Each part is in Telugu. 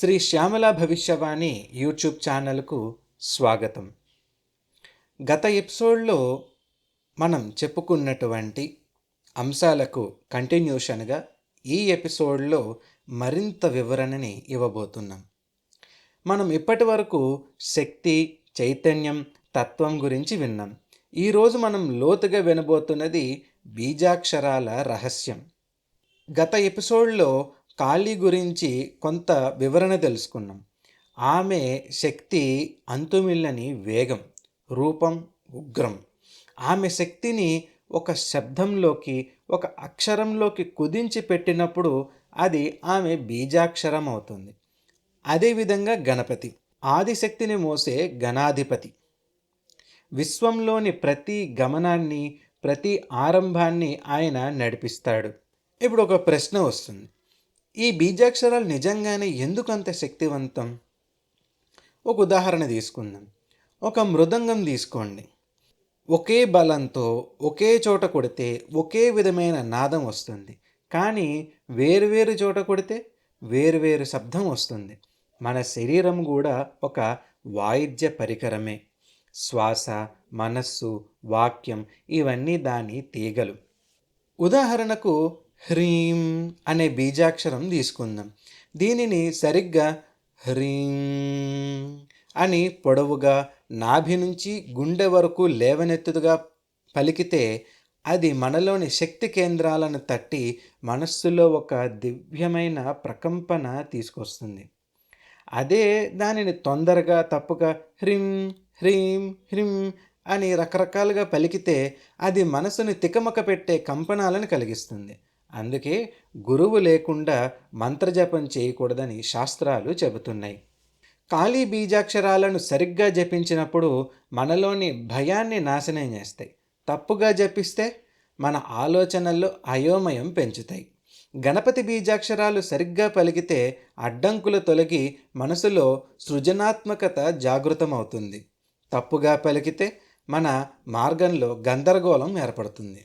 శ్రీ శ్యామల భవిష్యవాణి యూట్యూబ్ ఛానల్కు స్వాగతం. గత ఎపిసోడ్లో మనం చెప్పుకున్నటువంటి అంశాలకు కంటిన్యూషన్గా ఈ ఎపిసోడ్లో మరింత వివరణని ఇవ్వబోతున్నాం. మనం ఇప్పటి వరకు శక్తి చైతన్యం తత్వం గురించి విన్నాం. ఈరోజు మనం లోతుగా వినబోతున్నది బీజాక్షరాల రహస్యం. గత ఎపిసోడ్లో కాళీ గురించి కొంత వివరణ తెలుసుకున్నాం. ఆమె శక్తి అంతుమిల్లని వేగం రూపం ఉగ్రం. ఆమె శక్తిని ఒక శబ్దంలోకి ఒక అక్షరంలోకి కుదించి పెట్టినప్పుడు అది ఆమె బీజాక్షరం అవుతుంది. అదేవిధంగా గణపతి. ఆదిశక్తిని మోసే గణాధిపతి. విశ్వంలోని ప్రతి గమనాన్ని ప్రతి ఆరంభాన్ని ఆయన నడిపిస్తాడు. ఇప్పుడు ఒక ప్రశ్న వస్తుంది. ఈ బీజాక్షరాలు నిజంగానే ఎందుకు అంత శక్తివంతం? ఒక ఉదాహరణ తీసుకుందాం. ఒక మృదంగం తీసుకోండి. ఒకే బలంతో ఒకే చోట కొడితే ఒకే విధమైన నాదం వస్తుంది. కానీ వేరువేరు చోట కొడితే వేరువేరు శబ్దం వస్తుంది. మన శరీరం కూడా ఒక వాయిద్య పరికరమే. శ్వాస మనస్సు వాక్యం ఇవన్నీ దాని తీగలు. ఉదాహరణకు హ్రీం అనే బీజాక్షరం తీసుకుందాం. దీనిని సరిగ్గా హ్రీం అని పొడవుగా నాభి నుంచి గుండె వరకు లేవనెత్తుగా పలికితే అది మనలోని శక్తి కేంద్రాలను తట్టి మనస్సులో ఒక దివ్యమైన ప్రకంపన తీసుకొస్తుంది. అదే దానిని తొందరగా తప్పుగా హ్రీం హ్రీం హ్రీం అని రకరకాలుగా పలికితే అది మనసుని తికమక పెట్టే కంపనాలను కలిగిస్తుంది. అందుకే గురువు లేకుండా మంత్రజపం చేయకూడదని శాస్త్రాలు చెబుతున్నాయి. ఖాళీ బీజాక్షరాలను సరిగ్గా జపించినప్పుడు మనలోని భయాన్ని నాశనం చేస్తాయి. తప్పుగా జపిస్తే మన ఆలోచనల్లో అయోమయం పెంచుతాయి. గణపతి బీజాక్షరాలు సరిగ్గా పలికితే అడ్డంకులు తొలగి మనసులో సృజనాత్మకత జాగృతమవుతుంది. తప్పుగా పలికితే మన మార్గంలో గందరగోళం ఏర్పడుతుంది.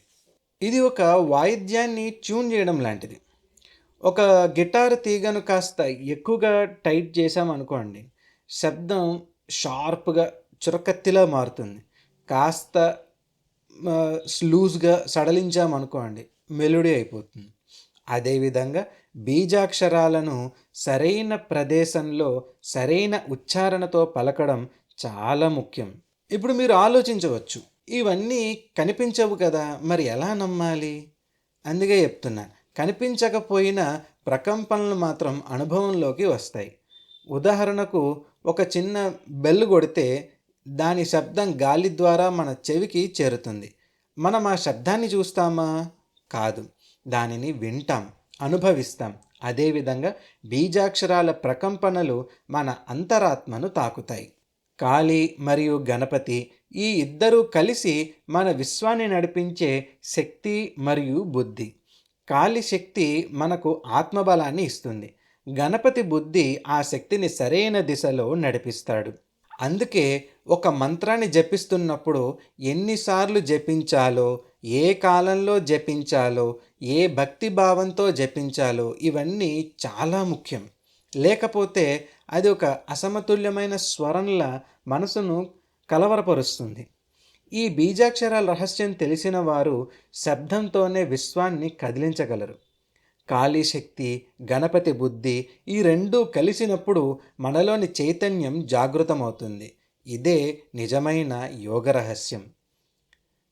ఇది ఒక వాయిద్యాన్ని ట్యూన్ చేయడం లాంటిది. ఒక గిటార్ తీగను కాస్త ఎక్కువగా టైట్ చేసామనుకోండి శబ్దం షార్ప్గా చురకత్తిలా మారుతుంది. కాస్త లూజ్గా సడలించామనుకోండి మెలోడీ అయిపోతుంది. అదేవిధంగా బీజాక్షరాలను సరైన ప్రదేశంలో సరైన ఉచ్చారణతో పలకడం చాలా ముఖ్యం. ఇప్పుడు మీరు ఆలోచించవచ్చు ఇవన్నీ కనిపించవు కదా మరి ఎలా నమ్మాలి? అందుకే చెప్తున్నాను కనిపించకపోయినా ప్రకంపనలు మాత్రం అనుభవంలోకి వస్తాయి. ఉదాహరణకు ఒక చిన్న బెల్ కొడితే దాని శబ్దం గాలి ద్వారా మన చెవికి చేరుతుంది. మనం ఆ శబ్దాన్ని చూస్తామా? కాదు. దానిని వింటాం అనుభవిస్తాం. అదేవిధంగా బీజాక్షరాల ప్రకంపనలు మన అంతరాత్మను తాకుతాయి. కాళి మరియు గణపతి ఈ ఇద్దరూ కలిసి మన విశ్వాన్ని నడిపించే శక్తి మరియు బుద్ధి. కాలి శక్తి మనకు ఆత్మబలాన్ని ఇస్తుంది. గణపతి బుద్ధి ఆ శక్తిని సరైన దిశలో నడిపిస్తాడు. అందుకే ఒక మంత్రాన్ని జపిస్తున్నప్పుడు ఎన్నిసార్లు జపించాలో ఏ కాలంలో జపించాలో ఏ భక్తి భావంతో జపించాలో ఇవన్నీ చాలా ముఖ్యం. లేకపోతే అది ఒక అసమతుల్యమైన స్వరంలా మనసును కలవరపరుస్తుంది. ఈ బీజాక్షరాల రహస్యం తెలిసిన వారు శబ్దంతోనే విశ్వాన్ని కదిలించగలరు. కాళీ శక్తి గణపతి బుద్ధి ఈ రెండూ కలిసినప్పుడు మనలోని చైతన్యం జాగృతమవుతుంది. ఇదే నిజమైన యోగ రహస్యం.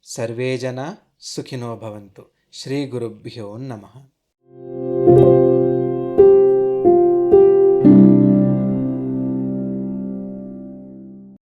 సర్వేజన సుఖినో భవంతు. శ్రీ గురుభ్యో నమః.